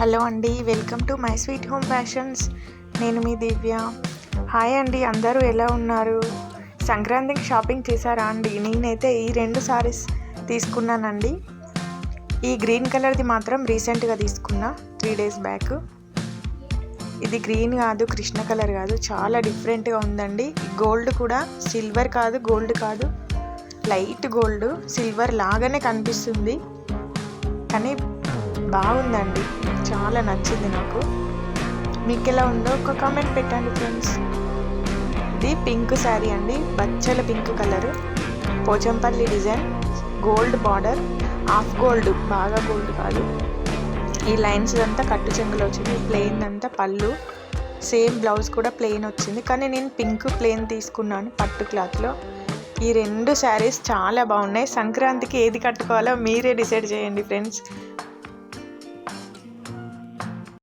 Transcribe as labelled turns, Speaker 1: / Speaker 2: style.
Speaker 1: Hello అండి welcome to my sweet home fashions. నేను మీ దివ్య. హాయ్ అండి అందరూ ఎలా ఉన్నారు? సంక్రాంతికి షాపింగ్ చేశారా అండి? నేనైతే ఈ రెండు సారీస్ తీసుకున్నానండి. ఈ గ్రీన్ కలర్ది మాత్రం రీసెంట్గా తీసుకున్నా త్రీ డేస్ బ్యాక్. ఇది గ్రీన్ కాదు కృష్ణ కలర్ కాదు చాలా డిఫరెంట్గా ఉందండి. గోల్డ్ కూడా సిల్వర్ కాదు గోల్డ్ కాదు. లైట్ గోల్డ్ సిల్వర్ లాగానే కనిపిస్తుంది. కానీ బాగుందండి. చాలా నచ్చింది నాకు. మీకు ఎలా ఉందో ఒక కామెంట్ పెట్టండి ఫ్రెండ్స్. ఇది పింక్ శారీ అండి. బచ్చల pink colour. Pochampally design. Gold border. Half gold బాగా గోల్డ్ కాదు. ఈ లైన్స్ అంతా కట్టు చెంగులు వచ్చింది. ప్లెయిన్ అంతా పళ్ళు. సేమ్ బ్లౌజ్ కూడా ప్లెయిన్ వచ్చింది. కానీ నేను పింక్ ప్లెయిన్ తీసుకున్నాను పట్టు క్లాత్లో. ఈ రెండు శారీస్ చాలా బాగున్నాయి. సంక్రాంతికి ఏది కట్టుకోవాలో మీరే డిసైడ్ చేయండి ఫ్రెండ్స్.